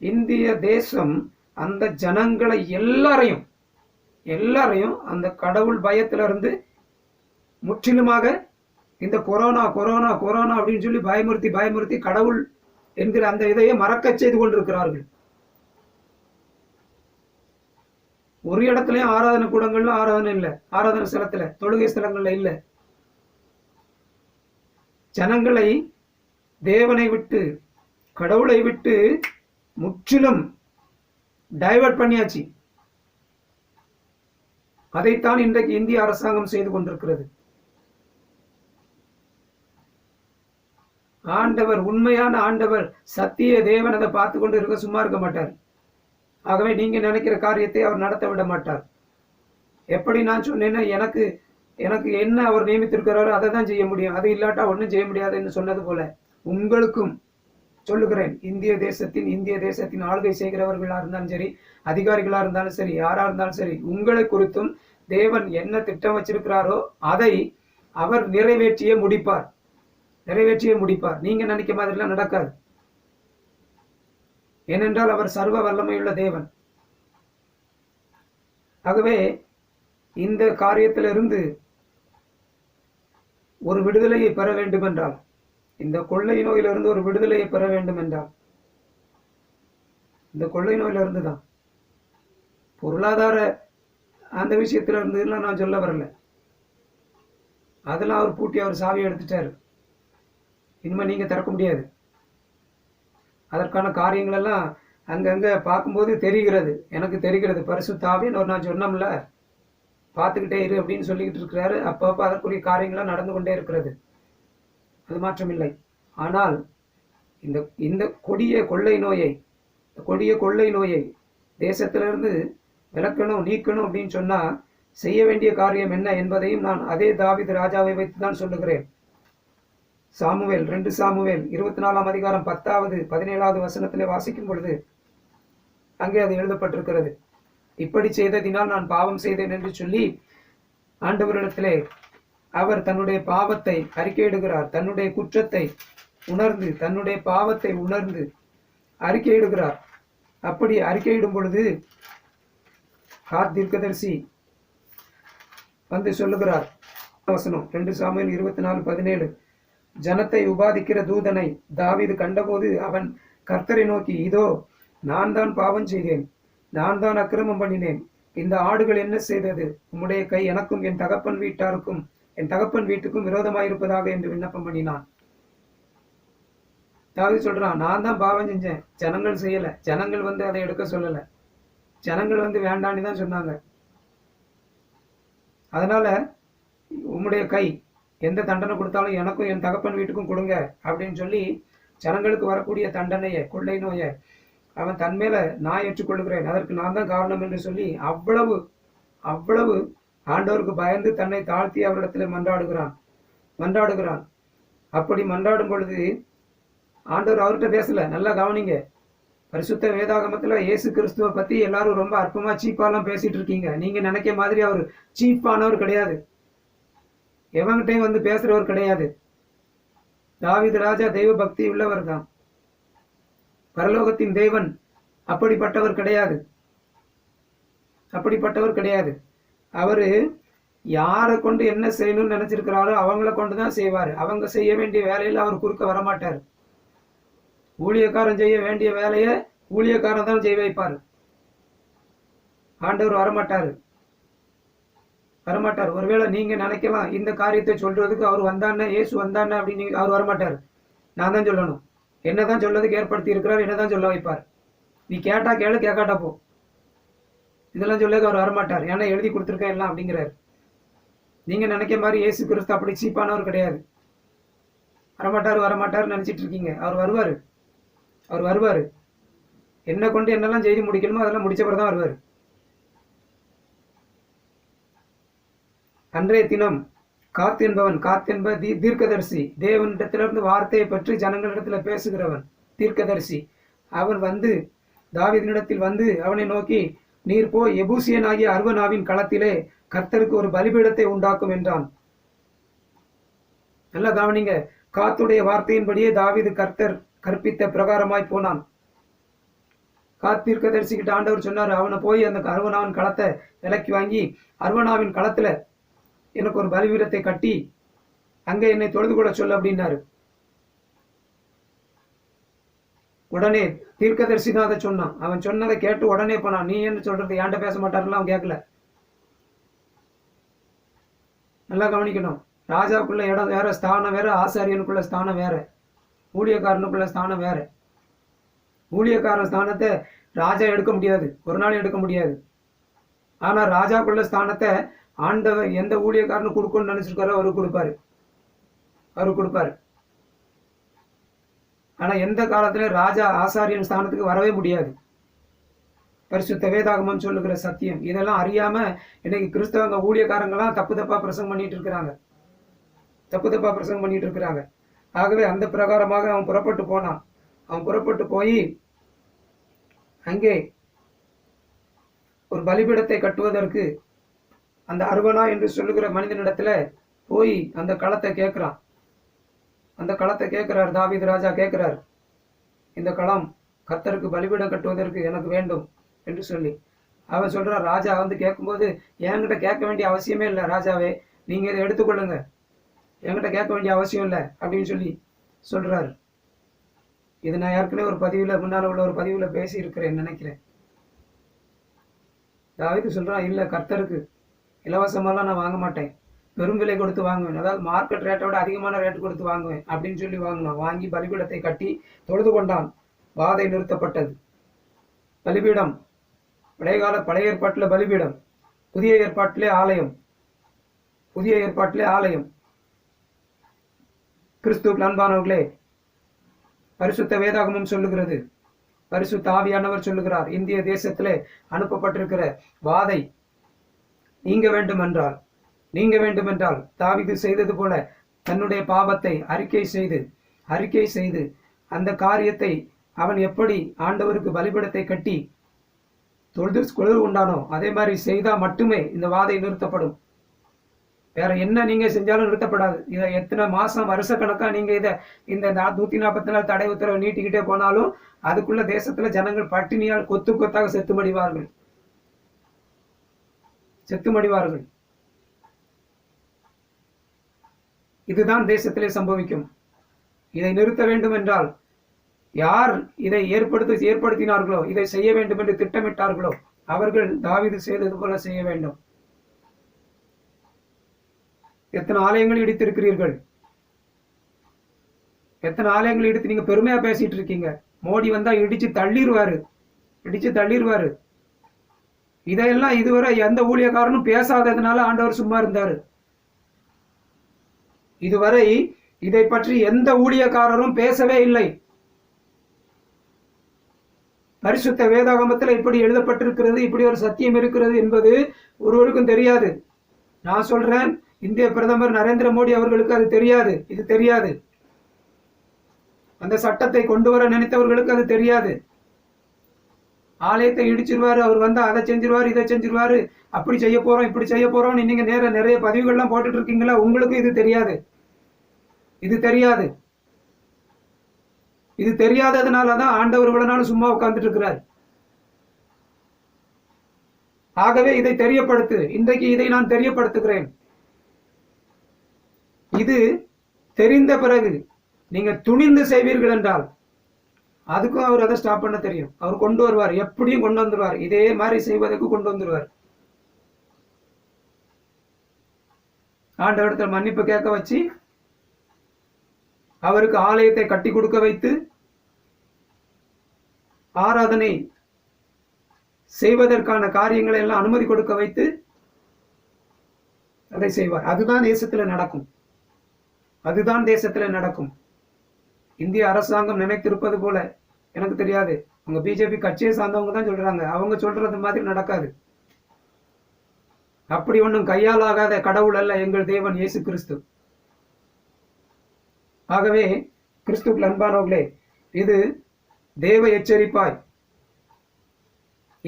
இந்திய தேசம் அந்த ஜனங்களை எல்லாரையும் எல்லாரையும் அந்த கடவுள் பயத்திலிருந்து முற்றிலுமாக இந்த கொரோனா கொரோனா கொரோனா அப்படின்னு சொல்லி பயமுறுத்தி பயமுறுத்தி கடவுள் என்கிற அந்த இதையே மறக்க செய்து கொண்டிருக்கிறார்கள். ஒரு இடத்துலயும் ஆராதனை கூடங்கள்ல ஆராதனை இல்லை. ஆராதனை ஸ்தலத்துல தொழுகை ஸ்தலங்கள்ல இல்லை. ஜனங்களை தேவனை விட்டு கடவுளை விட்டு முற்றிலும் டைவர்ட் பண்ணியாச்சு. அதைத்தான் இன்றைக்கு இந்திய அரசாங்கம் செய்து கொண்டிருக்கிறது. ஆண்டவர் உண்மையான ஆண்டவர் சத்திய தேவன் அதை பார்த்து கொண்டு இருக்க சும்மா இருக்க மாட்டார். ஆகவே நீங்க நினைக்கிற காரியத்தை அவர் நடத்த விட மாட்டார். எப்படி நான் சொன்னேன்னா எனக்கு எனக்கு என்ன அவர் நியமித்திருக்கிறாரோ அதை தான் செய்ய முடியும். அது இல்லாட்டா ஒன்றும் செய்ய முடியாதுன்னு சொன்னது போல உங்களுக்கும் சொல்லுகிறேன். இந்திய தேசத்தின் இந்திய தேசத்தின் ஆளுகை செய்கிறவர்களா இருந்தாலும் சரி அதிகாரிகளா இருந்தாலும் சரி யாரா இருந்தாலும் சரி உங்களை குறித்தும் தேவன் என்ன திட்டம் வச்சிருக்கிறாரோ அதை அவர் நிறைவேற்றியே முடிப்பார். நிறைவேற்றியே முடிப்பார். நீங்க நினைக்க மாதிரிலாம் நடக்காது. ஏனென்றால் அவர் சர்வ வல்லமையுள்ள தேவன். ஆகவே இந்த காரியத்திலிருந்து ஒரு விடுதலையை பெற வேண்டும் என்றால் இந்த கொள்ளை நோயிலிருந்து ஒரு விடுதலையை பெற வேண்டும் என்றால் இந்த கொள்ளை நோயிலிருந்து தான். பொருளாதார அந்த விஷயத்துல இருந்ததுலாம் நான் சொல்ல வரல. அதெல்லாம் அவர் பூட்டி அவர் சாவி எடுத்துட்டார். இனிமேல் நீங்க திறக்க முடியாது. அதற்கான காரியங்களெல்லாம் அங்கங்கே அங்கங்க பார்க்கும்போது தெரிகிறது. எனக்கு தெரிகிறது. பரிசு தாவின்னு ஒரு நான் சொன்னோம்ல பார்த்துக்கிட்டே இரு அப்படின்னு சொல்லிக்கிட்டு இருக்கிறாரு. அப்பப்போ அதற்குரிய காரியங்கள்லாம் நடந்து கொண்டே இருக்கிறது. அது மாற்றமில்லை ஆனால் இந்த இந்த கொடிய கொள்ளை நோயை இந்த கொடிய கொள்ளை நோயை தேசத்திலிருந்து விளக்கணும் நீக்கணும் அப்படின்னு சொன்னால் செய்ய வேண்டிய காரியம் என்ன என்பதையும் நான் அதே தாவிது ராஜாவை வைத்து தான் சொல்லுகிறேன். சாமுவேல் ரெண்டு சாமுவேல் இருபத்தி நாலாம் அதிகாரம் பத்தாவது பதினேழாவது வசனத்திலே வாசிக்கும் பொழுது அங்கே அது எழுதப்பட்டிருக்கிறது. இப்படி செய்ததினால் நான் பாவம் செய்தேன் என்று சொல்லி ஆண்டவரிடத்திலே அவர் தன்னுடைய பாவத்தை அறிக்கையிடுகிறார். தன்னுடைய குற்றத்தை உணர்ந்து தன்னுடைய பாவத்தை உணர்ந்து அறிக்கையிடுகிறார். அப்படி அறிக்கையிடும் பொழுது காத் தீர்க்கதரிசி வந்து சொல்லுகிறார். வசனம் ரெண்டு சாமியில் இருபத்தி நாலு பதினேழு. ஜனத்தை உபாதிக்கிற தூதனை தாவிது கண்டபோது அவன் கர்த்தரை நோக்கி இதோ நான் தான் பாவம் செய்தேன். நான் தான் அக்கிரமம் பண்ணினேன். இந்த ஆடுகள் என்ன செய்தது? உம்முடைய கை எனக்கும் என் தகப்பன் வீட்டாருக்கும் என் தகப்பன் வீட்டுக்கும் விரோதமாயிருப்பதாக என்று விண்ணப்பம் பண்ணினான். தாவீது சொல்றான் நான் தான் பாவம் செஞ்சேன். ஜனங்கள் செய்யல. ஜனங்கள் வந்து அதை எடுக்க சொல்லல. ஜனங்கள் வந்து வேண்டான்னு தான் சொன்னாங்க. அதனால உம்முடைய கை எந்த தண்டனை கொடுத்தாலும் எனக்கும் என் தகப்பன் வீட்டுக்கும் கொடுங்க அப்படின்னு சொல்லி ஜனங்களுக்கு வரக்கூடிய தண்டனையை கொள்ளை நோயை அவன் தன் மேல நான் ஏற்றுக்கொள்கிறேன் அதற்கு நான் தான் காரணம் என்று சொல்லி அவ்வளவு அவ்வளவு ஆண்டவருக்கு பயந்து தன்னை தாழ்த்தி அவரிடத்தில் மன்றாடுகிறான். மன்றாடுகிறான். அப்படி மன்றாடும் பொழுது ஆண்டவர் அவர்கிட்ட பேசல. நல்லா கவனிங்க. பரிசுத்த வேதாகமத்தில் இயேசு கிறிஸ்துவை பற்றி எல்லாரும் ரொம்ப அற்பமாக சீப்பாலாம் பேசிட்டு இருக்கீங்க. நீங்கள் நினைக்க மாதிரி அவர் சீப்பானவர் கிடையாது. எவங்கிட்டையும் வந்து பேசுகிறவர் கிடையாது. தாவித ராஜா தெய்வ பக்தி உள்ளவர் தான். பரலோகத்தின் தேவன் அப்படிப்பட்டவர் கிடையாது. அப்படிப்பட்டவர் கிடையாது. அவரு யாரை கொண்டு என்ன செய்யணும்னு நினைச்சிருக்கிறாரோ அவங்கள கொண்டு தான் செய்வார். அவங்க செய்ய வேண்டிய வேலையில் அவர் குறுக்க வரமாட்டார். ஊழியக்காரன் செய்ய வேண்டிய வேலையை ஊழியக்காரன் தான் செய்ய வைப்பார். ஆண்டவர் வரமாட்டார். வரமாட்டார். ஒருவேளை நீங்க நினைக்கலாம் இந்த காரியத்தை சொல்றதுக்கு அவர் வந்தானே ஏசு வந்தானே அப்படின்னு அவர் வரமாட்டார். நான் தான் சொல்லணும். என்னதான் சொல்லதுக்கு ஏற்படுத்தி இருக்கிறார் என்னதான் சொல்ல வைப்பார். நீ கேட்டா கேளு கேட்காட்டா போ. இதெல்லாம் சொல்லதுக்கு அவர் வரமாட்டார். ஏன்னா எழுதி கொடுத்துருக்கேன் எல்லாம் அப்படிங்கிறார். நீங்க நினைக்க மாதிரி இயேசு கிறிஸ்து அப்படி சீப்பானவர் கிடையாது. வரமாட்டார் வரமாட்டார் நினைச்சிட்டு இருக்கீங்க. அவர் வருவாரு. அவர் வருவாரு. என்ன கொண்டு என்னெல்லாம் செய்து முடிக்கணுமோ அதெல்லாம் முடிச்ச பிறகு தான் வருவார். அன்றைய தினம் காத் என்பவன் காத் என்ப தீ தீர்க்கதரிசி தேவனிடத்திலிருந்து வார்த்தையை பற்றி ஜனங்களிடத்துல பேசுகிறவன் தீர்க்கதரிசி. அவன் வந்து தாவிதனிடத்தில் வந்து அவனை நோக்கி நீர் போய் எபூசியனாகிய அர்வனாவின் களத்திலே கர்த்தருக்கு ஒரு பலிபீடத்தை உண்டாக்கும் என்றான். நல்லா கவனிங்க காத்துடைய வார்த்தையின்படியே தாவீது கர்த்தர் கற்பித்த பிரகாரமாய் போனான். காத்திருக்க தரிசிக்கிட்ட ஆண்டவர் சொன்னார் அவனை போய் அந்த அருவனாவின் களத்தை விலக்கி வாங்கி அருவனாவின் களத்துல எனக்கு ஒரு பலிபீடத்தை கட்டி அங்கே என்னை தொழுது கூட சொல்லு அப்படின்னாரு. உடனே தீர்க்கதரிசி தான் அதை சொன்னான். அவன் சொன்னதை கேட்டு உடனே போனான். நீ என்ன சொல்றது? ஏன்ட்ட பேச மாட்டாருல அவன் கேட்கல நல்லா கவனிக்கணும். ராஜாவுக்குள்ள இடம் வேற ஸ்தானம் வேற ஆசாரியனுக்குள்ள ஸ்தானம் வேற. ஊழியக்காரனுக்குள்ள ஸ்தானம் வேற. ஊழியக்காரன் ஸ்தானத்தை ராஜா எடுக்க முடியாது. ஒரு நாள் எடுக்க முடியாது. ஆனால் ராஜாக்குள்ள ஸ்தானத்தை ஆண்டவர் எந்த ஊழியக்காரனு கொடுக்கணும்னு நினச்சிருக்காரோ அவருக்கு கொடுப்பாரு. அவருக்கு கொடுப்பாரு. ஆனால் எந்த காலத்தில் ராஜா ஆசாரியன் ஸ்தானத்துக்கு வரவே முடியாது. பரிசுத்த வேதாகமம் சொல்லுகிற சத்தியம். இதெல்லாம் அறியாம இன்னைக்கு கிறிஸ்தவங்க ஊழியக்காரங்களாம் தப்பு தப்பா பிரசங்கம் பண்ணிட்டு இருக்கிறாங்க. தப்பு தப்பா பிரசங்கம் பண்ணிட்டு இருக்கிறாங்க. ஆகவே அந்த பிரகாரமாக அவன் புறப்பட்டு போனான். அவன் புறப்பட்டு போய் அங்கே ஒரு பலிபீடத்தை கட்டுவதற்கு அந்த அருவனா என்று சொல்லுகிற மனிதனிடத்துல போய் அந்த களத்தை கேட்கிறான். அந்த களத்தை கேட்கிறார் தாவீது ராஜா கேட்கிறார் இந்த களம் கர்த்தருக்கு பலிபீடம் கட்டுவதற்கு எனக்கு வேண்டும் என்று சொல்லி. அவன் சொல்கிறார் ராஜா வந்து கேட்கும்போது என்கிட்ட கேட்க வேண்டிய அவசியமே இல்லை ராஜாவே நீங்கள் இதை எடுத்துக்கொள்ளுங்க. என்கிட்ட கேட்க வேண்டிய அவசியம் இல்லை அப்படின்னு சொல்லி சொல்கிறார் இது நான் ஏற்கனவே ஒரு பதிவில் முன்னால் உள்ள ஒரு பதிவில் பேசியிருக்கிறேன் நினைக்கிறேன். தாவீது சொல்கிறான் இல்லை கர்த்தருக்கு இலவசமெல்லாம் நான் வாங்க மாட்டேன். பெரும் விலை கொடுத்து வாங்குவேன். அதாவது மார்க்கெட் ரேட்டை விட அதிகமான ரேட் கொடுத்து வாங்குவேன் அப்படின்னு சொல்லி வாங்கினான். வாங்கி பலிபீடத்தை கட்டி தொழுது கொண்டான். வாதை நிறுத்தப்பட்டது. பலிபீடம். பழையகால பழைய ஏற்பாட்டில் பலிபீடம். புதிய ஏற்பாட்டிலே ஆலயம். புதிய ஏற்பாட்டிலே ஆலயம். கிறிஸ்துவுக்கு அன்பானவர்களே பரிசுத்த வேதாகமம் சொல்லுகிறது. பரிசுத்த ஆவியானவர் சொல்லுகிறார். இந்திய தேசத்திலே அனுப்பப்பட்டிருக்கிற வாதை நீங்க வேண்டும் என்றால் நீங்க வேண்டுமென்றால் தாவிது செய்தது போல தன்னுடைய பாவத்தை அறிக்கை செய்து அறிக்கை செய்து அந்த காரியத்தை அவன் எப்படி ஆண்டவருக்கு பலிபடத்தை கட்டி தொழுது குளிர் உண்டானோ அதே மாதிரி செய்தால் மட்டுமே இந்த வாதை நிறுத்தப்படும். வேற என்ன நீங்க செஞ்சாலும் நிறுத்தப்படாது. இதை எத்தனை மாசம் வருஷ கணக்கா நீங்க இதை இந்த நூத்தி நாற்பத்தி நாலு தடை உத்தரவு நீட்டிக்கிட்டே போனாலும் அதுக்குள்ள தேசத்துல ஜனங்கள் பட்டினியால் கொத்து கொத்தாக செத்து மடிவார்கள் செத்து மடிவார்கள் இதுதான் தேசத்திலே சம்பவிக்கும். இதை நிறுத்த வேண்டும் என்றால் யார் இதை ஏற்படுத்த ஏற்படுத்தினார்களோ இதை செய்ய வேண்டும் என்று திட்டமிட்டார்களோ அவர்கள் தாவீது செய்தது போல செய்ய வேண்டும். எத்தனை ஆலயங்கள் இடித்திருக்கிறீர்கள்? எத்தனை ஆலயங்கள் இடித்து நீங்க பெருமையா பேசிட்டு இருக்கீங்க? மோடி வந்தா இடிச்சு தள்ளிடுவாரு இடிச்சு தள்ளிடுவாரு இதையெல்லாம் இதுவரை எந்த ஊழியக்காரனும் பேசாததுனால ஆண்டவர் சும்மா இருந்தாரு. இதுவரை இதை பற்றி எந்த ஊழியக்காரரும் பேசவே இல்லை. பரிசுத்த வேதாகமத்தில் இப்படி எழுதப்பட்டிருக்கிறது இப்படி ஒரு சத்தியம் இருக்கிறது என்பது ஒருவருக்கும் தெரியாது. நான் சொல்றேன் இந்திய பிரதமர் நரேந்திர மோடி அவர்களுக்கு அது தெரியாது இது தெரியாது. அந்த சட்டத்தை கொண்டு வர நினைத்தவர்களுக்கு அது தெரியாது. ஆலயத்தை இடிச்சிருவாரு அவர் வந்து அதை செஞ்சிருவாரு இதை செஞ்சிருவாரு அப்படி செய்ய போறோம் இப்படி செய்ய போறோம்னு நீங்க நேர நிறைய பதிவுகள்லாம் போட்டுட்டு இருக்கீங்களா? உங்களுக்கு இது தெரியாது. இது தெரியாது. இது தெரியாததுனால தான் ஆண்டவர் இவ்வளவு சும்மா உட்கார்ந்துட்டு இருக்கிறார். ஆகவே இதை தெரியப்படுத்து. இன்றைக்கு இதை நான் தெரியப்படுத்துகிறேன். இது தெரிந்த பிறகு நீங்க துணிந்து செய்வீர்கள் என்றால் அதுக்கும் அவர் அதை ஸ்டாப் பண்ண தெரியும். அவர் கொண்டு வருவார். எப்படியும் கொண்டு வந்துருவார். இதே மாதிரி செய்வதற்கு கொண்டு வந்துருவார். ஆண்டவரத்தில் மன்னிப்பு கேட்க வச்சு அவருக்கு ஆலயத்தை கட்டி கொடுக்க வைத்து ஆராதனை செய்வதற்கான காரியங்களை எல்லாம் அனுமதி கொடுக்க வைத்து அதை செய்வார். அதுதான் தேசத்தில் நடக்கும். அதுதான் தேசத்தில் நடக்கும். இந்திய அரசாங்கம் நினைத்திருப்பது போல எனக்கு தெரியாது. அவங்க பிஜேபி கட்சியை சார்ந்தவங்க தான் சொல்றாங்க. அவங்க சொல்றது மாதிரி நடக்காது. அப்படி ஒன்றும் கையால் ஆகாத கடவுள் அல்ல எங்கள் தேவன் இயேசு கிறிஸ்து. ஆகவே கிறிஸ்துக்கள் அன்பானவர்களே இது தேவ எச்சரிப்பாய்.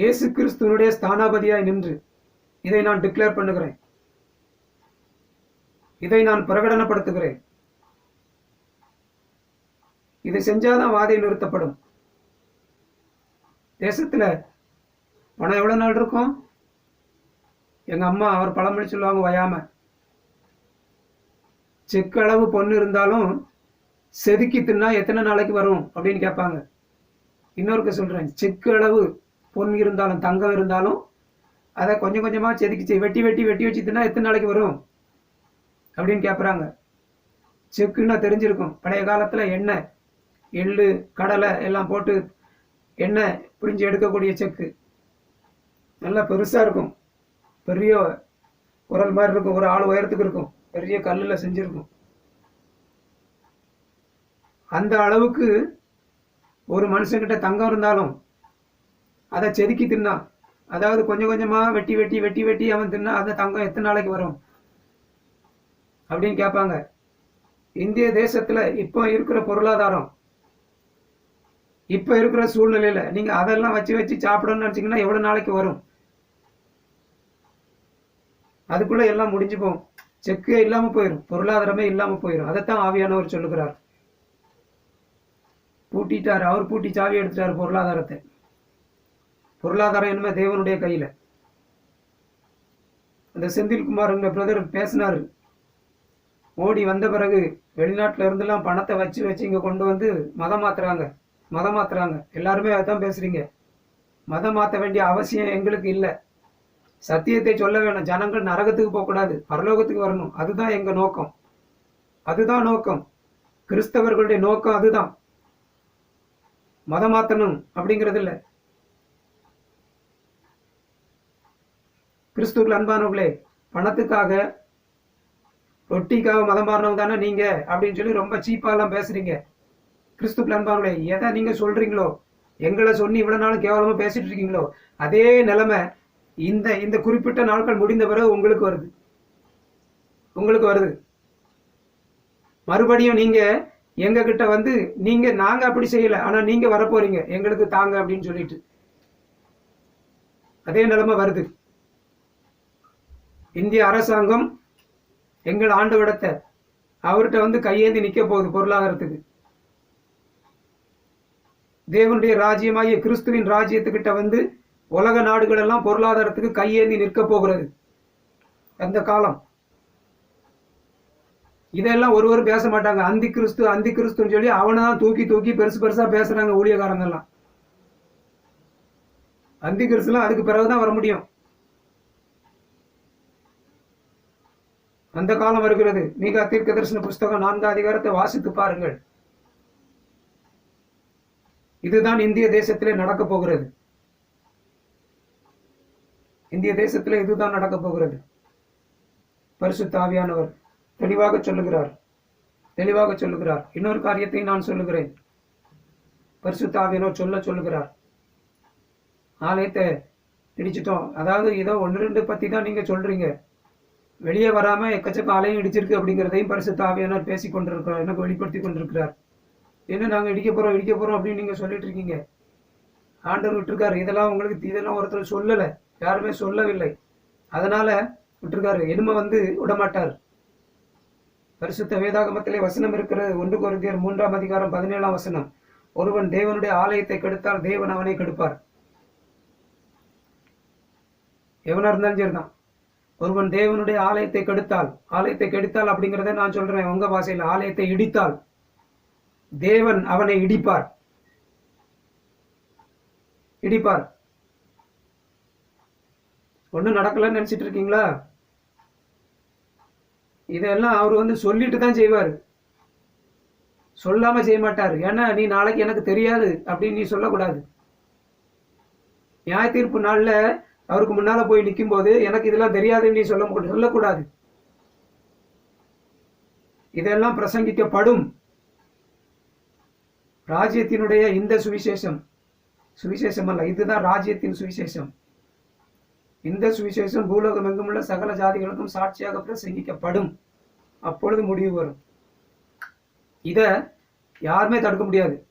இயேசு கிறிஸ்துவனுடைய ஸ்தானாபதியாய் நின்று இதை நான் டிக்ளேர் பண்ணுகிறேன். இதை நான் பிரகடனப்படுத்துகிறேன். இதை செஞ்சாதான் வாதை நிறுத்தப்படும். தேசத்தில் பணம் எவ்வளோ நாள் இருக்கும்? எங்கள் அம்மா அவர் பழமொழி சொல்லுவாங்க வயாம. செக்கு அளவு பொண்ணு இருந்தாலும் செதுக்கி தின்னா எத்தனை நாளைக்கு வரும் அப்படின்னு கேட்பாங்க. இன்னொருக்க சொல்கிறேன் செக்கு அளவு பொன் இருந்தாலும் தங்கம் இருந்தாலும் அதை கொஞ்சம் கொஞ்சமாக செதுக்கி செ- வெட்டி வெட்டி வெட்டி வச்சு தின்னா எத்தனை நாளைக்கு வரும் அப்படின்னு கேட்குறாங்க. செக்குன்னா தெரிஞ்சிருக்கும். பழைய காலத்தில் எண்ணெய் எள்ளு கடலை எல்லாம் போட்டு எண்ணெய் பிரிஞ்சு எடுக்கக்கூடிய செக்கு. நல்லா பெருசாக இருக்கும். பெரிய குரல் மாதிரி இருக்கும். ஒரு ஆள் உயரத்துக்கு இருக்கும். பெரிய கல்லில் செஞ்சுருக்கும். அந்த அளவுக்கு ஒரு மனுஷங்கிட்ட தங்கம் இருந்தாலும் அதை செதுக்கி தின்னான் அதாவது கொஞ்சம் கொஞ்சமாக வெட்டி வெட்டி வெட்டி வெட்டி அவன் தின்னா அந்த தங்கம் எத்தனை நாளைக்கு வரும்? அப்படின்னு கேட்பாங்க. இந்திய தேசத்தில் இப்போ இருக்கிற பொருளாதாரம் இப்போ இருக்கிற சூழ்நிலையில் நீங்கள் அதெல்லாம் வச்சு வச்சு சாப்பிடணும்னு நினச்சிங்கன்னா எவ்வளோ நாளைக்கு வரும்? அதுக்குள்ளே எல்லாம் முடிஞ்சு போகும். செக்கே இல்லாமல் போயிடும் பொருளாதாரமே இல்லாமல் போயிடும் அதைத்தான் ஆவியானவர் சொல்லுகிறார். பூட்டிட்டார். அவர் பூட்டி சாவி எடுத்துட்டார் பொருளாதாரத்தை. பொருளாதாரம் என்னமே தேவனுடைய கையில். அந்த செந்தில்குமார் பிரதர் பேசினார். மோடி வந்த பிறகு வெளிநாட்டில் இருந்தெல்லாம் பணத்தை வச்சு வச்சு இங்கே கொண்டு வந்து மதம் மாத்துறாங்க. மதம் மாத்துறாங்க. எல்லாருமே அதான் பேசுகிறீங்க மதம் மாற்ற வேண்டிய அவசியம் எங்களுக்கு இல்லை. சத்தியத்தை சொல்ல வேணும். ஜனங்கள் நரகத்துக்கு போகக்கூடாது பரலோகத்துக்கு வரணும். அதுதான் எங்கள் நோக்கம். அதுதான் நோக்கம். கிறிஸ்தவர்களுடைய நோக்கம் அதுதான். மதம் மாத்தணும் அப்படிங்கிறது இல்லை கிறிஸ்துக்கள் அன்பானவர்களே பணத்துக்காக ரொட்டிக்காக மதம் மாறினவங்க தானே நீங்க அப்படின்னு சொல்லி ரொம்ப சீப்பாலாம் பேசுறீங்க. கிறிஸ்துக்கள் அன்பானவர்களே எதை நீங்க சொல்றீங்களோ எங்களை சொல்லி இவ்வளவு நாளும் கேவலமா பேசிட்டு இருக்கீங்களோ அதே நிலைமை இந்த இந்த குறிப்பிட்ட நாட்கள் முடிந்த பிறகு உங்களுக்கு வருது. உங்களுக்கு வருது. மறுபடியும் நீங்கள் எங்ககிட்ட வந்து நீங்க நாங்க அப்படி செய்யல ஆனா நீங்க வரப்போறீங்க எங்களுக்கு தாங்க அப்படின்னு சொல்லிட்டு. அதே நிலைமை வருது. இந்திய அரசாங்கம் எங்கள் ஆண்டு விடத்தை அவர்கிட்ட வந்து கையேந்தி நிற்க போகுது பொருளாதாரத்துக்கு. தேவனுடைய ராஜ்யமாகிய கிறிஸ்துவின் ராஜ்யத்துக்கிட்ட வந்து உலக நாடுகள் எல்லாம் பொருளாதாரத்துக்கு கையேந்தி நிற்க போகிறது. அந்த காலம். இதெல்லாம் ஒருவரும் பேச மாட்டாங்க. அந்தி கிறிஸ்து அந்தி கிறிஸ்துன்னு சொல்லி அவனை தான் தூக்கி தூக்கி பெருசு பெருசா பேசுறாங்க ஊழியக்காரங்க எல்லாம் அந்தி கிறிஸ்துலாம் அதுக்கு பிறகுதான் வர முடியும். அந்த காலம் வருகிறது. நீங்க தீர்க்க தரிசன புஸ்தகம் நான்கு அதிகாரத்தை வாசித்து பாருங்கள். இதுதான் இந்திய தேசத்திலே நடக்க போகிறது. இந்திய தேசத்திலே இதுதான் நடக்க போகிறது. பரிசு தாவியானவர் தெளிவாக சொல்லுகிறார். தெளிவாக சொல்லுகிறார். இன்னொரு காரியத்தை நான் சொல்லுகிறேன். பரிசுத்த சொல்ல சொல்லுகிறார். ஆலயத்தை இடிச்சிட்டோம் அதாவது ஏதோ ஒன்று ரெண்டு பற்றி தான் நீங்கள் சொல்கிறீங்க வெளியே வராமல் எக்கச்சக்க ஆலயம் இடிச்சிருக்கு அப்படிங்கிறதையும் பரிசு ஆவியானவர் பேசி கொண்டிருக்கிறார். எனக்கு வெளிப்படுத்தி கொண்டிருக்கிறார். என்ன நாங்கள் இடிக்க போகிறோம் இடிக்க போகிறோம் அப்படின்னு நீங்கள் சொல்லிட்டு இருக்கீங்க? ஆண்டவர் விட்டுருக்காரு. இதெல்லாம் உங்களுக்கு இதெல்லாம் ஒருத்தர் சொல்லலை. யாருமே சொல்லவில்லை. அதனால் விட்டுருக்காரு. எருமை வந்து விடமாட்டார். பரிசுத்த வேதாகமத்திலே வசனம் இருக்கிறது. ஒன்று கொரிந்தியர் மூன்றாம் அதிகாரம் பதினேழாம் வசனம். ஒருவன் தேவனுடைய ஆலயத்தை கெடுத்தால் தேவன் அவனை கெடுப்பார். எவனா இருந்தாலும் சரிதான். ஒருவன் தேவனுடைய ஆலயத்தை கெடுத்தால் ஆலயத்தை கெடுத்தால் அப்படிங்கிறத நான் சொல்றேன். உங்க பாசையில் ஆலயத்தை இடித்தால் தேவன் அவனை இடிப்பார். இடிப்பார். ஒன்றும் நடக்கலன்னு நினைச்சிட்டு இருக்கீங்களா? இதெல்லாம் அவர் வந்து சொல்லிட்டு தான் செய்வார். சொல்லாமல் செய்ய மாட்டார். ஏன்னா நீ நாளைக்கு எனக்கு தெரியாது அப்படின்னு நீ சொல்லக்கூடாது. நியாய தீர்ப்பு நாளில் அவருக்கு முன்னால் போய் நிற்கும் போது எனக்கு இதெல்லாம் தெரியாதுன்னு நீ சொல்ல சொல்லக்கூடாது. இதெல்லாம் பிரசங்கிக்கப்படும். ராஜ்யத்தினுடைய இந்த சுவிசேஷம் சுவிசேஷம் அல்ல இதுதான் ராஜ்யத்தின் சுவிசேஷம். இந்த சுவிசேஷம் பூலோகம் எங்குமுள்ள சகல ஜாதிகளுக்கும் சாட்சியாக பிரசங்கிக்கப்படும். அப்பொழுது முடிவு வரும். இத யாருமே தடுக்க முடியாது.